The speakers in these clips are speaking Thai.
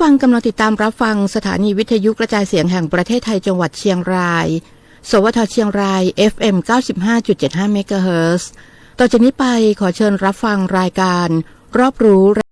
ผู้ฟังกำลังติดตามรับฟังสถานีวิทยุกระจายเสียงแห่งประเทศไทยจังหวัดเชียงราย สวทเชียงราย FM 95.75เมกะเฮิรตซ์ต่อจากนี้ไปขอเชิญรับฟังรายการ รอบรู้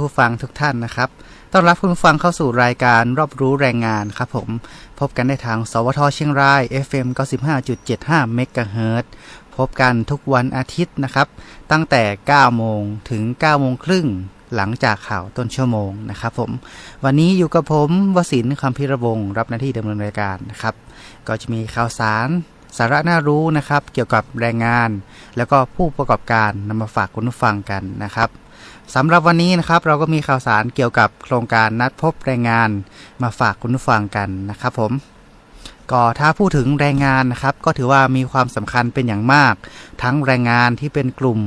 ผู้ฟังทุกท่านนะครับ ต้อนรับคุณผู้ฟังเข้าสู่รายการรอบรู้แรงงานครับผม พบกันได้ทาง สวทเชียงราย FM 95.75เมกะเฮิรตซ์พบกันทุกวันอาทิตย์นะครับ ตั้งแต่ 9 โมงถึง 9 โมงครึ่งหลังจากข่าวต้นชั่วโมงนะครับผม วันนี้อยู่กับผมวสินคำพิระวงรับหน้าที่ดำเนินรายการนะครับ ก็จะมีข่าวสารสาระน่ารู้นะครับ เกี่ยวกับแรงงาน แล้วก็ผู้ประกอบการนำมาฝากคุณผู้ฟังกันนะครับ สำหรับวันนี้นะครับเราก็มีข่าวสารเกี่ยวกับโครงการนัดพบแรงงานมาฝากคุณผู้ฟังกันนะครับผมก็ถ้าพูดถึงแรงงานนะครับ ก็ถือว่ามีความสำคัญเป็นอย่างมาก ทั้งแรงงานที่เป็นกลุ่ม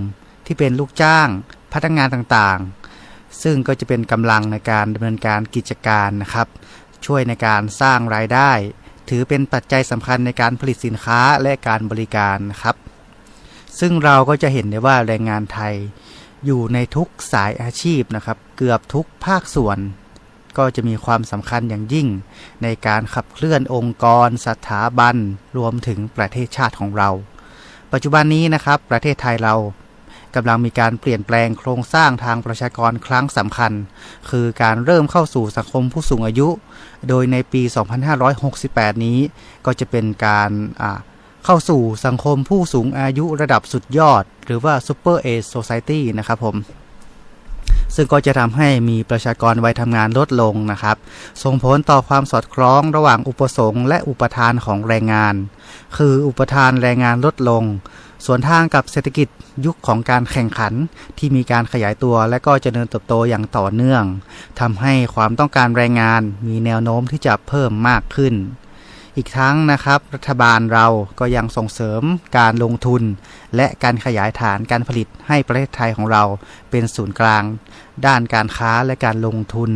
ที่เป็นลูกจ้าง พนักงานต่างๆ ซึ่งก็จะเป็นกำลังในการดำเนินการกิจการนะครับ ช่วยในการสร้างรายได้ ถือเป็นปัจจัยสำคัญในการผลิตสินค้าและการบริการนะครับ ซึ่งเราก็จะเห็นได้ว่าแรงงานไทย อยู่ในทุกสายอาชีพนะครับ เกือบทุกภาคส่วน ก็จะมีความสำคัญอย่างยิ่ง ในการขับเคลื่อนองค์กร สถาบัน รวมถึงประเทศชาติของเรา ปัจจุบันนี้นะครับ ประเทศไทยเรากำลังมีการเปลี่ยนแปลงโครงสร้างทางประชากรครั้งสำคัญ คือการเริ่มเข้าสู่สังคมผู้สูงอายุ โดยในปี 2568 นี้ ก็จะเป็นการเข้าสู่สังคมผู้สูงอายุระดับสุดยอด รือว่า Super Age Society นะครับผม ซึ่งก็จะทำให้มีประชากรวัยทำงานลดลงนะครับ ส่งผลต่อความสอดคล้องระหว่างอุปสงค์และอุปทานของแรงงาน คืออุปทานแรงงานลดลงส่วนทางกับเศรษฐกิจยุคของการแข่งขันที่มีการขยายตัวและก็เจริญเติบโตอย่างต่อเนื่องทำให้ความต้องการแรงงานมีแนวโน้มที่จะเพิ่มมากขึ้น อีกทั้งนะครับ รัฐบาลเราก็ยังส่งเสริมการลงทุน และการขยายฐานการผลิตให้ประเทศไทยของเราเป็นศูนย์กลาง ด้านการค้าและการลงทุน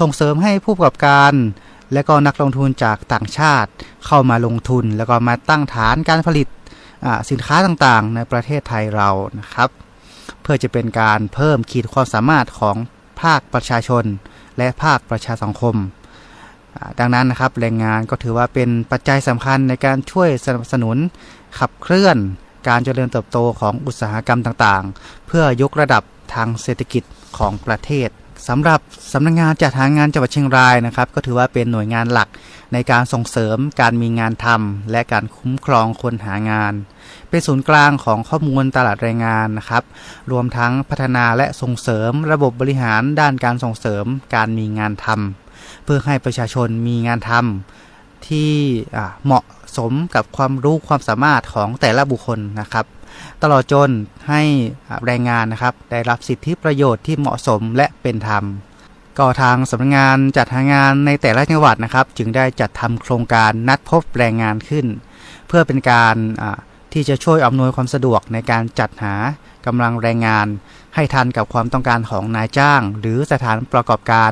ส่งเสริมให้ผู้ประกอบการ และก็นักลงทุนจากต่างชาติ เข้ามาลงทุน แล้วก็มาตั้งฐานการผลิตสินค้าต่างๆ ในประเทศไทยเรานะครับ เพื่อจะเป็นการเพิ่มขีดความสามารถของภาคประชาชน และภาคประชาสังคม ดังนั้นนะครับแรงงานก็ถือว่าเป็นปัจจัยสำคัญในการช่วยสนับสนุนขับเคลื่อนการเจริญเติบโตของอุตสาหกรรมต่างๆ เพื่อยกระดับทางเศรษฐกิจของประเทศสำหรับสำนักงงานจัดหางานจังหวัดเชียงรายนะครับ ก็ถือว่าเป็นหน่วยงานหลักในการส่งเสริมการมีงานทำและการคุ้มครองคนหางาน เป็นศูนย์กลางของข้อมูลตลาดแรงงานนะครับ รวมทั้งพัฒนาและส่งเสริมระบบบริหารด้านการส่งเสริมการมีงานทำ เพื่อให้ประชาชนมีงานทำที่เหมาะสมกับความรู้ความสามารถของแต่ละบุคคลนะครับ ตลอดจนให้แรงงานนะครับได้รับสิทธิประโยชน์ที่เหมาะสมและเป็นธรรมก็ทางสำนักงานจัดหางานในแต่ละจังหวัดนะครับ จึงได้จัดทำโครงการนัดพบแรงงานขึ้น เพื่อเป็นการที่จะช่วยอำนวยความสะดวกในการจัดหากำลังแรงงาน ให้ทันกับความต้องการของนายจ้าง หรือสถานประกอบการ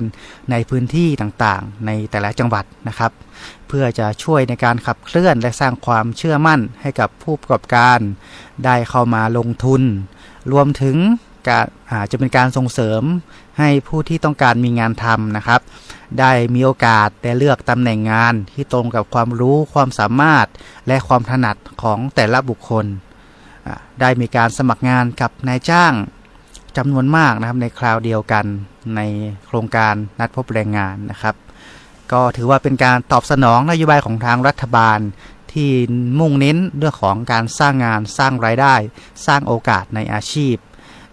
ในพื้นที่ต่างๆ ในแต่ละจังหวัดนะครับ เพื่อจะช่วยในการขับเคลื่อนและสร้างความเชื่อมั่นให้กับผู้ประกอบการ ได้เข้ามาลงทุน รวมถึงการอาจจะเป็นการส่งเสริมให้ผู้ที่ต้องการมีงานทำนะครับ ได้มีโอกาสได้เลือกตำแหน่งงานที่ตรงกับความรู้ความสามารถ และความถนัดของแต่ละบุคคล ได้มีการสมัครงานกับนายจ้าง จำนวนมากนะครับในคราวเดียวกันในโครงการนัดพบแรงงานนะครับ ก็ถือว่าเป็นการตอบสนองนโยบายของทางรัฐบาลที่มุ่งเน้นเรื่องของการสร้างงานสร้างรายได้ สร้างโอกาสในอาชีพ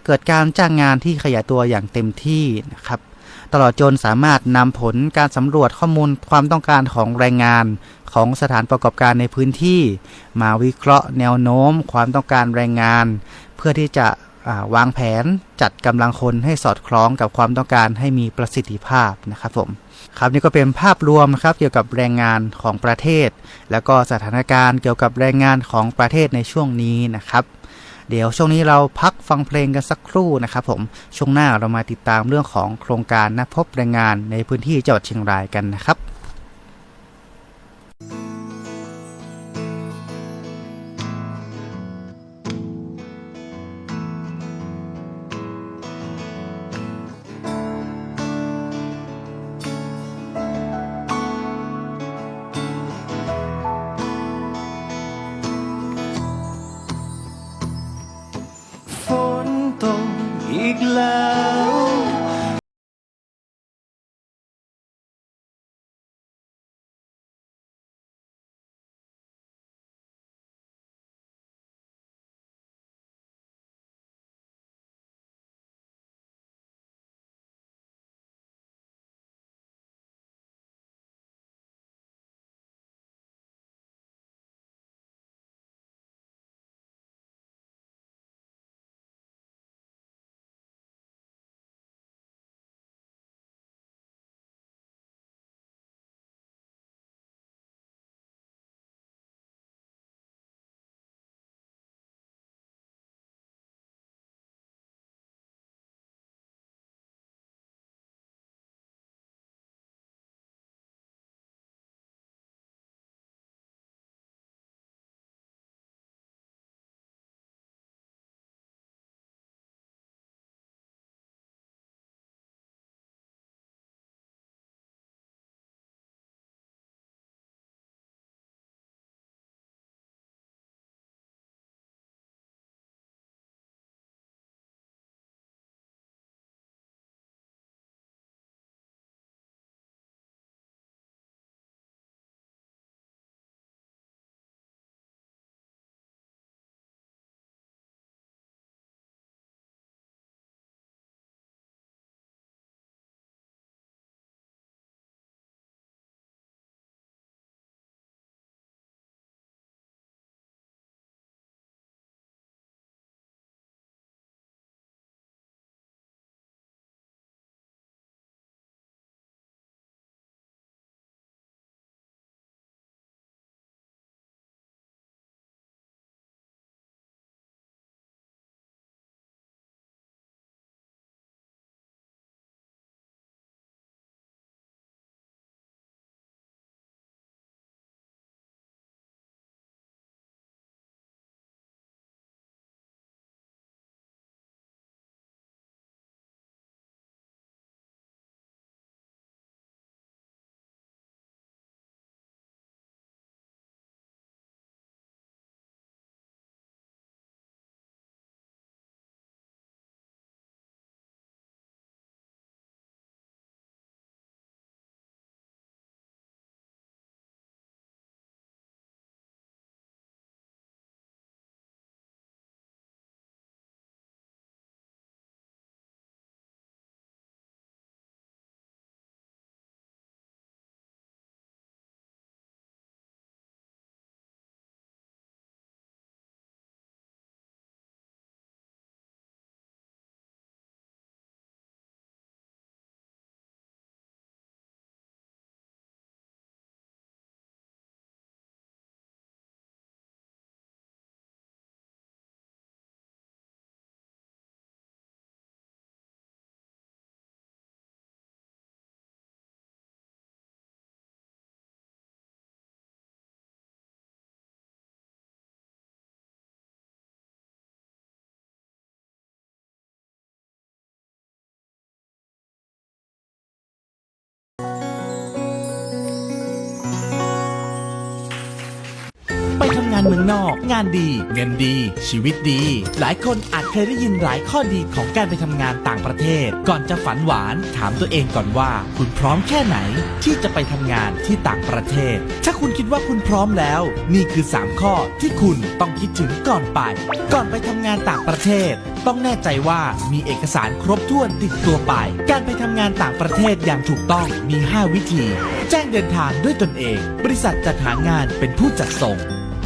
เกิดการจ้างงานที่ขยายตัวอย่างเต็มที่นะครับตลอดจนสามารถนำผลการสำรวจข้อมูลความต้องการของแรงงานของสถานประกอบการในพื้นที่ มาวิเคราะห์แนวโน้มความต้องการแรงงาน เพื่อที่จะ วางแผนจัดกำลังคนให้สอดคล้องกับความต้องการให้มีประสิทธิภาพนะครับผมครับนี่ก็เป็นภาพรวมนะครับเกี่ยวกับแรงงานของประเทศ แล้วก็สถานการณ์เกี่ยวกับแรงงานของประเทศในช่วงนี้นะครับ เดี๋ยวช่วงนี้เราพักฟังเพลงกันสักครู่นะครับผมช่วงหน้าเรามาติดตามเรื่องของโครงการนัดพบแรงงานในพื้นที่จังหวัดเชียงรายกันนะครับ เมืองนอก งานดี เงินดี ชีวิตดี หลายคนอาจเคยได้ยินหลายข้อดีของการไปทำงานต่างประเทศ ก่อนจะฝันหวาน ถามตัวเองก่อนว่า คุณพร้อมแค่ไหน ที่จะไปทำงานที่ต่างประเทศ ถ้าคุณคิดว่าคุณพร้อมแล้ว นี่คือ 3 ข้อที่คุณต้องคิดถึงก่อนไป ก่อนไปทำงานต่างประเทศ ต้องแน่ใจว่ามีเอกสารครบถ้วนติดตัวไป การไปทำงานต่างประเทศอย่างถูกต้องมี 5 วิธี แจ้งเดินทางด้วยตนเอง บริษัทจัดหางานเป็นผู้จัดส่ง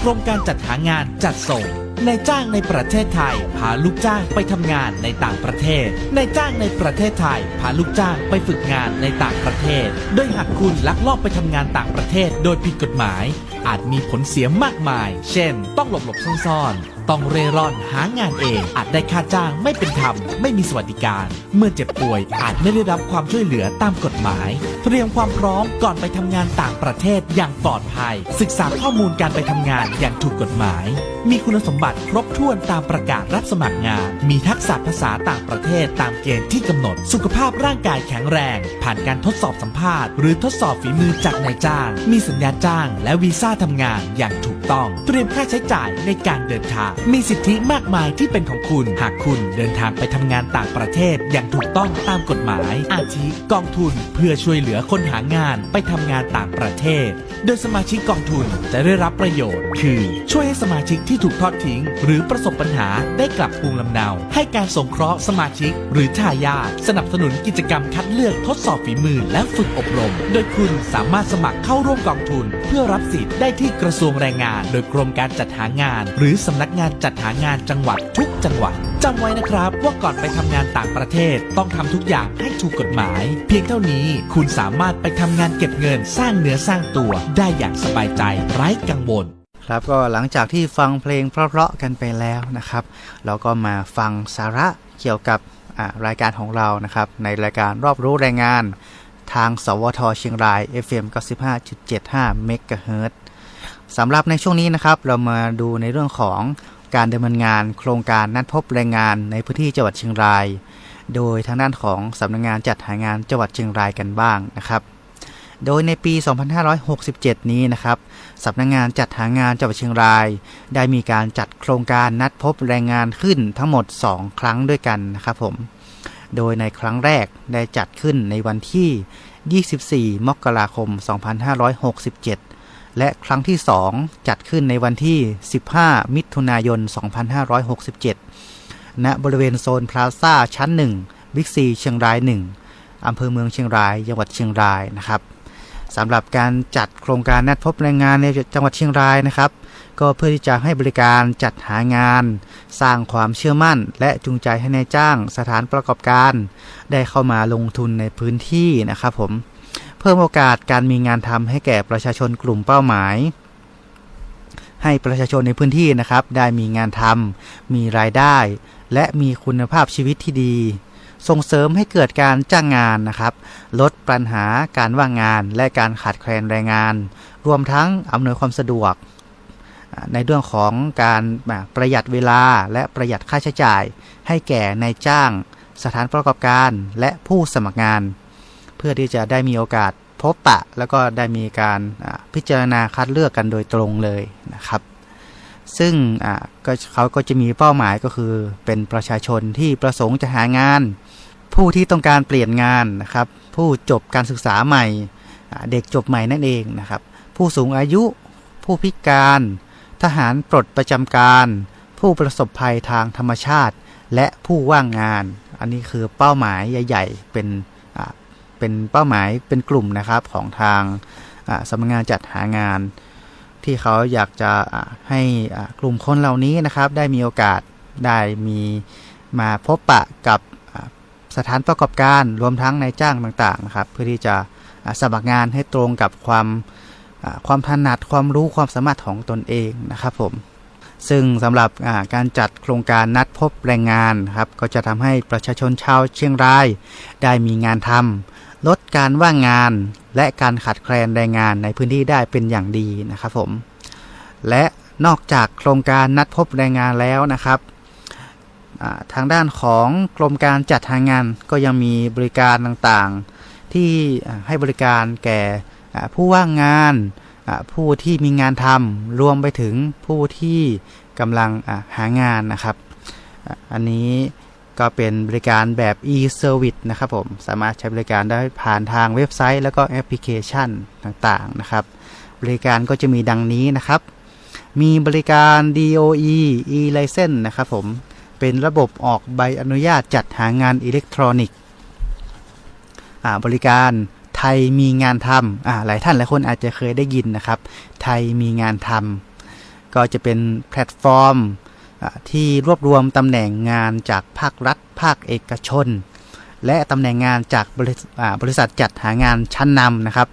กรมการจัดหางานจัดส่งนายจ้างในประเทศไทย พาลูกจ้างไปทำงานในต่างประเทศนายจ้างในประเทศไทย พาลูกจ้างไปฝึกงานในต่างประเทศ โดยหากคุณลักลอบไปทำงานต่างประเทศ โดยผิดกฎหมาย อาจมีผลเสียมากมาย เช่น ต้องหลบหลบซ่อนๆต้องเร่ร่อนหางานเอง อาจได้ค่าจ้างไม่เป็นธรรม ไม่มีสวัสดิการ เมื่อเจ็บป่วยอาจไม่ได้รับความช่วยเหลือตามกฎหมาย เตรียมความพร้อมก่อนไปทำงานต่างประเทศอย่างปลอดภัย ศึกษาข้อมูลการไปทำงานอย่างถูกกฎหมาย มีคุณสมบัติครบถ้วนตามประกาศรับสมัครงาน มีทักษะภาษาต่างประเทศตามเกณฑ์ที่กำหนด สุขภาพร่างกายแข็งแรง ผ่านการทดสอบสัมภาษณ์ หรือทดสอบฝีมือจากนายจ้าง มีสัญญาจ้าง และวีซ่าทำงานอย่างถูกต้อง เตรียมค่าใช้จ่ายในการเดินทางมีสิทธิมากมายที่เป็นของคุณ หากคุณเดินทางไปทำงานต่างประเทศอย่างถูกต้องตามกฎหมาย อาทิกองทุนเพื่อช่วยเหลือคนหางานไปทำงานต่างประเทศ โดยสมาชิกกองทุนจะได้รับประโยชน์ คือช่วยให้สมาชิกที่ถูกทอดทิ้ง หรือประสบปัญหาได้กลับภูมิลำเนา ให้การสงเคราะห์สมาชิก หรือทายาทสนับสนุนกิจกรรมคัดเลือกทดสอบฝีมือและฝึกอบรม โดยคุณสามารถสมัครเข้าร่วมกองทุน เพื่อรับสิทธิ์ได้ที่กระทรวงแรงงาน โดยกรมการจัดหางาน หรือสำนักงานจัดหางานจังหวัดทุกจังหวัดจำไว้นะครับว่าก่อนไปทำงานต่างประเทศต้องทำทุกอย่างให้ถูกกฎหมาย เพียงเท่านี้คุณสามารถไปทำงานเก็บเงินสร้างเนื้อสร้างตัว ได้อย่างสบายใจไร้กังวลครับก็หลังจากที่ฟังเพลงเพราะๆกันไปแล้วนะครับ เราก็มาฟังสาระเกี่ยวกับรายการของเรานะครับ ในรายการรอบรู้แรงงาน ทางสวทเชียงราย FM 95.75 MHz สำหรับในช่วงนี้นะครับ เรามาดูในเรื่องของการดำเนินงาน โครงการนัดพบแรงงานในพื้นที่จังหวัดเชียงราย โดยทางด้านของสำนักงานจัดหางานจังหวัดเชียงรายกันบ้างนะครับ โดยในปี 2567 นี้นะครับสำนักงงานจัดหางานจังหวัดเชียงราย ได้มีการจัดโครงการนัดพบแรงงานขึ้นทั้งหมด 2 ครั้งด้วยกันนะครับผมโดยในครั้งแรกได้จัดขึ้นในวันที่ 24 มกราคม 2567 และครั้งที่ 2 จัดขึ้นในวันที่ 15 มิถุนายน 2567 ณ บริเวณโซนพลาซ่าชั้น 1 บิ๊กซีเชียงราย 1 อำเภอเมืองเชียงราย จังหวัดเชียงรายนะครับสำหรับการจัดโครงการนัดพบแรงงานในจังหวัดเชียงรายนะครับ ก็เพื่อที่จะให้บริการจัดหางาน สร้างความเชื่อมั่น และจูงใจให้นายจ้าง สถานประกอบการ ได้เข้ามาลงทุนในพื้นที่นะครับผม เพิ่มโอกาสการมีงานทำให้แก่ประชาชนกลุ่มเป้าหมาย ให้ประชาชนในพื้นที่นะครับ ได้มีงานทำมีรายได้ และมีคุณภาพชีวิตที่ดี ส่งเสริมให้เกิดการจ้างงานนะครับ ลดปัญหาการว่างงานและการขาดแคลนแรงงาน รวมทั้งอำนวยความสะดวก ในเรื่องของการประหยัดเวลาและประหยัดค่าใช้จ่าย ให้แก่นายจ้าง สถานประกอบการและผู้สมัครงาน พื่อที่จะได้มีโอกาสพบปะ แล้วก็ได้มีการพิจารณาคัดเลือกกันโดยตรงเลยนะครับ ซึ่งเขาก็จะมีเป้าหมายก็คือเป็นประชาชนที่ประสงค์จะหางาน ผู้ที่ต้องการเปลี่ยนงานนะครับ ผู้จบการศึกษาใหม่เด็กจบใหม่นั่นเองนะครับ ผู้สูงอายุผู้พิการ ทหารปลดประจำการ ผู้ประสบภัยทางธรรมชาติ และผู้ว่างงาน อันนี้คือเป้าหมายใหญ่ ๆ เป็น เป็นเป้าหมายเป็นกลุ่มนะครับของทางสำนักงานจัดหางาน ที่เขาอยากจะให้กลุ่มคนเหล่านี้นะครับ ได้มีโอกาสได้มีมาพบปะกับสถานประกอบการรวมทั้งนายจ้างต่างๆนะครับ เพื่อที่จะสมัครงานให้ตรงกับความความถนัดความรู้ความสามารถของตนเองนะครับผมซึ่งสำหรับการจัดโครงการนัดพบแรงงานครับก็จะทำให้ประชาชนชาวเชียงราย ได้มีงานทำ ลดการว่างงานและการขาดแคลนแรงงานในพื้นที่ได้เป็นอย่างดีนะครับผมและนอกจากโครงการนัดพบแรงงานแล้วนะครับทางด้านของกรมการจัดหางานก็ยังมีบริการต่างๆ ที่ให้บริการแก่ผู้ว่างงานผู้ที่มีงานทำรวมไปถึงผู้ที่กำลังหางานนะครับ อันนี้ ก็เป็นบริการแบบ e-service นะครับผม สามารถใช้บริการได้ผ่านทางเว็บไซต์ แล้วก็แอปพลิเคชันต่างๆนะครับ บริการก็จะมีดังนี้นะครับ มีบริการ DOE e-license นะครับผม เป็นระบบออกใบอนุญาตจัดหางานอิเล็กทรอนิกส์บริการไทยมีงานทำหลายท่านหลายคนอาจจะเคยได้ยินนะครับ ไทยมีงานทำก็จะเป็นแพลตฟอร์ม ที่รวบรวมตำแหน่งงานจากภาครัฐ ภาคเอกชน และตำแหน่งงานจากบริษัทอ่าบริษัทจัดหางานชั้นนำนะครับ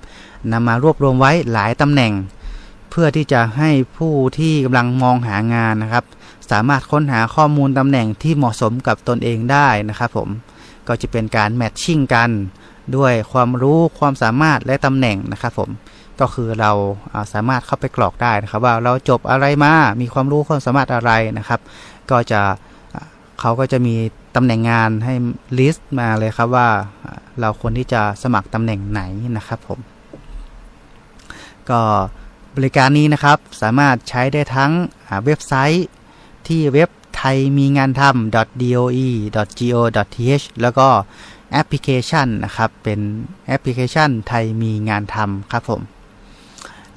นำมารวบรวมไว้หลายตำแหน่ง เพื่อที่จะให้ผู้ที่กำลังมองหางานนะครับ สามารถค้นหาข้อมูลตำแหน่งที่เหมาะสมกับตนเองได้นะครับผมก็จะเป็นการแมทชิ่งกันด้วยความรู้ความสามารถและตำแหน่งนะครับผม ก็คือเราสามารถเข้าไปกรอกได้นะครับว่าเราจบอะไรมา มีความรู้ความสามารถอะไรนะครับ ก็จะเขาก็จะมีตำแหน่งงานให้ลิสต์มาเลยครับว่าเราควรที่จะสมัครตำแหน่งไหนนะครับผม ก็บริการนี้นะครับสามารถใช้ได้ทั้งเว็บไซต์ที่เว็บไทยมีงานทำ .doe.go.th แล้วก็แอปพลิเคชันนะครับ เป็นแอปพลิเคชันไทยมีงานทำครับผม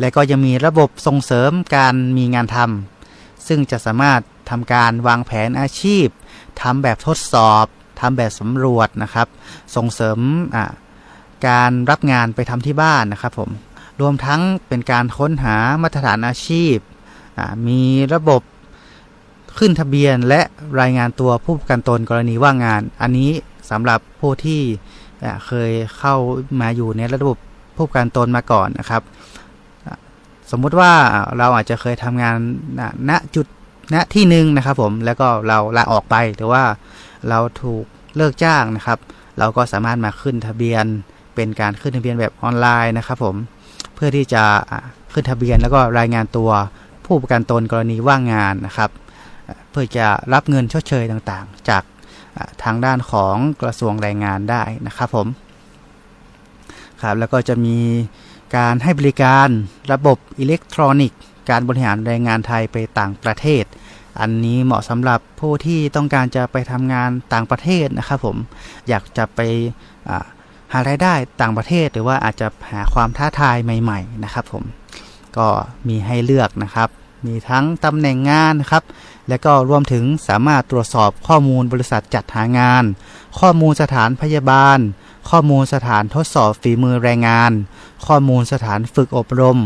และก็ยังมีระบบส่งเสริมการมีงานทำซึ่งจะสามารถทำการวางแผนอาชีพทำแบบทดสอบทำแบบสำรวจนะครับ ส่งเสริมการรับงานไปทำที่บ้านนะครับผมรวมทั้งเป็นการค้นหามาตรฐานอาชีพ มีระบบขึ้นทะเบียนและรายงานตัวผู้ประกันตนกรณีว่างงาน อันนี้สำหรับผู้ที่เคยเข้ามาอยู่ในระบบผู้ประกันตนมาก่อนนะครับ สมมุติว่าเราอาจจะเคยทำงานณจุดณที่หนึ่งนะครับผมแล้วก็เราลาออกไปหรือว่าเราถูกเลิกจ้างนะครับ เราก็สามารถมาขึ้นทะเบียน เป็นการขึ้นทะเบียนแบบออนไลน์นะครับผมเพื่อที่จะขึ้นทะเบียนแล้วก็รายงานตัวผู้ประกันตนกรณีว่างงานนะครับ เพื่อจะรับเงินชดเชยต่างๆ จากทางด้านของกระทรวงแรงงานได้นะครับผมครับแล้วก็จะมี การให้บริการระบบอิเล็กทรอนิกส์ การบริหารแรงงานไทยไปต่างประเทศ อันนี้เหมาะสำหรับผู้ที่ต้องการจะไปทำงานต่างประเทศนะครับผมอยากจะไปอ่าหารายได้ต่างประเทศ หรือว่าอาจจะหาความท้าทายใหม่ ๆ นะครับผมก็มีให้เลือกนะครับ มีทั้งตำแหน่งงานนะครับ และก็รวมถึงสามารถตรวจสอบข้อมูลบริษัทจัดหางาน ข้อมูลสถานพยาบาล ข้อมูลสถานทดสอบฝีมือแรงงาน ข้อมูลสถานฝึกอบรม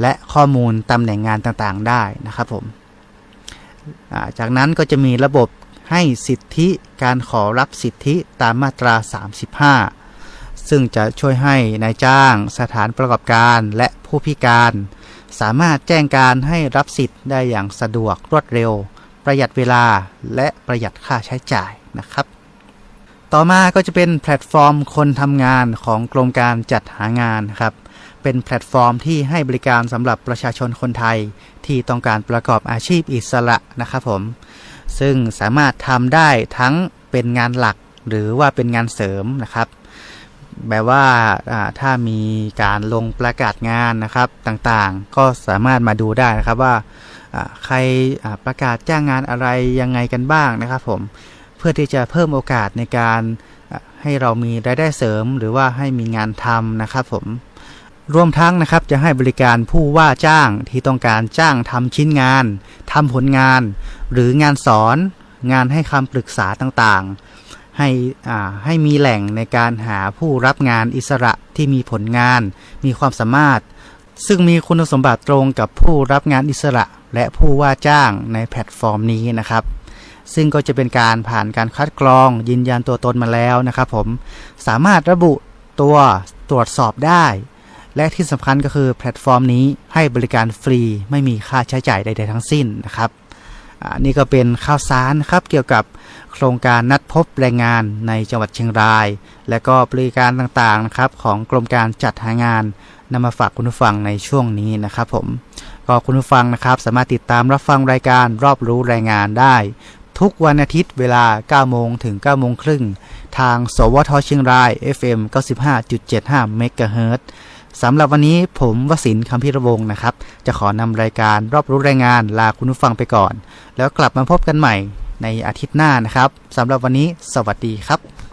และข้อมูลตำแหน่งงานต่างๆ ได้นะครับผมจากนั้นก็จะมีระบบให้สิทธิการขอรับสิทธิตามมาตรา 35 ซึ่งจะช่วยให้นายจ้าง สถานประกอบการและผู้พิการ สามารถแจ้งการให้รับสิทธิ์ได้อย่างสะดวกรวดเร็ว ประหยัดเวลาและประหยัดค่าใช้จ่ายนะครับ ต่อมาก็จะเป็นแพลตฟอร์มคนทำงานของกรมการจัดหางานครับ เป็นแพลตฟอร์มที่ให้บริการสำหรับประชาชนคนไทย ที่ต้องการประกอบอาชีพอิสระนะครับผม ซึ่งสามารถทำได้ทั้งเป็นงานหลักหรือว่าเป็นงานเสริมนะครับแบบว่าถ้ามีการลงประกาศงานนะครับต่างๆ ก็สามารถมาดูได้นะครับว่า ใครประกาศจ้างงานอะไรยังไงกันบ้างนะครับผมเพื่อที่จะเพิ่มโอกาสในการให้เรามีรายได้เสริม หรือว่าให้มีงานทำนะครับผมรวมทั้งนะครับจะให้บริการผู้ว่าจ้างที่ต้องการจ้างทำชิ้นงานทำผลงาน หรืองานสอน งานให้คำปรึกษาต่างๆ ให้อ่าให้มีแหล่งในการหาผู้รับงานอิสระที่มีผลงาน มีความสามารถ ซึ่งมีคุณสมบัติตรงกับผู้รับงานอิสระและผู้ว่าจ้างในแพลตฟอร์มนี้นะครับ ซึ่งก็จะเป็นการผ่านการคัดกรองยืนยันตัวตนมาแล้วนะครับผมสามารถระบุตัวตรวจสอบได้ และที่สำคัญก็คือแพลตฟอร์มนี้ให้บริการฟรีไม่มีค่าใช้จ่ายใดๆทั้งสิ้นนะครับนี่ก็เป็นข่าวสารครับเกี่ยวกับโครงการนัดพบแรงงานในจังหวัดเชียงราย และก็บริการต่างๆนะครับของกรมการจัดหางาน นำมาฝากคุณผู้ฟังในช่วงนี้นะครับผมก็คุณผู้ฟังนะครับสามารถติดตามรับฟังรายการรอบรู้แรงงานได้ ทุกวันอาทิตย์เวลา 9 โมงถึง 9 โมงครึ่ง ทาง สวทเชียงราย FM 95.75เมกะเฮิรตซ์สำหรับวันนี้ผมวสินคำพิรวงนะครับ จะขอนำรายการรอบรู้แรงงานลาคุณผู้ฟังไปก่อน แล้วกลับมาพบกันใหม่ในอาทิตย์หน้านะครับสำหรับวันนี้ สวัสดีครับ